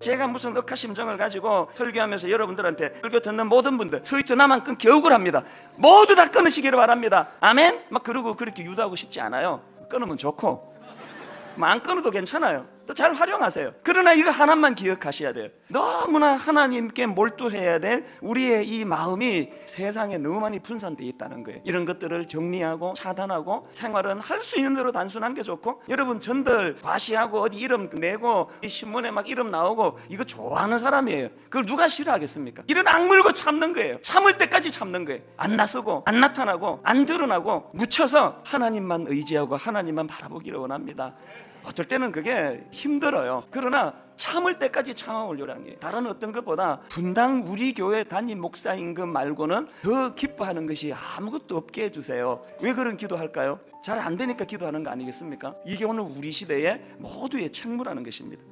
제가 무슨 억하 심정을 가지고 설교하면서 여러분들한테 설교 듣는 모든 분들 트위터 나만 끊기 억울합니다. 모두 다 끊으시기를 바랍니다. 아멘? 막 그러고 그렇게 유도하고 싶지 않아요. 끊으면 좋고 뭐 안 끊어도 괜찮아요. 또 잘 활용하세요. 그러나 이거 하나만 기억하셔야 돼요. 너무나 하나님께 몰두해야 될 우리의 이 마음이 세상에 너무 많이 분산되어 있다는 거예요. 이런 것들을 정리하고 차단하고 생활은 할 수 있는 대로 단순한 게 좋고 여러분 전들 과시하고 어디 이름 내고 이 신문에 막 이름 나오고 이거 좋아하는 사람이에요. 그걸 누가 싫어하겠습니까? 이런 악물고 참는 거예요. 참을 때까지 참는 거예요. 안 나서고 안 나타나고 안 드러나고 묻혀서 하나님만 의지하고 하나님만 바라보기를 원합니다. 어떨 때는 그게 힘들어요. 그러나 참을 때까지 참아오려는 게 다른 어떤 것보다 분당 우리 교회 담임 목사인 것 말고는 더 기뻐하는 것이 아무것도 없게 해주세요. 왜 그런 기도할까요? 잘 안 되니까 기도하는 거 아니겠습니까? 이게 오늘 우리 시대의 모두의 책무라는 것입니다.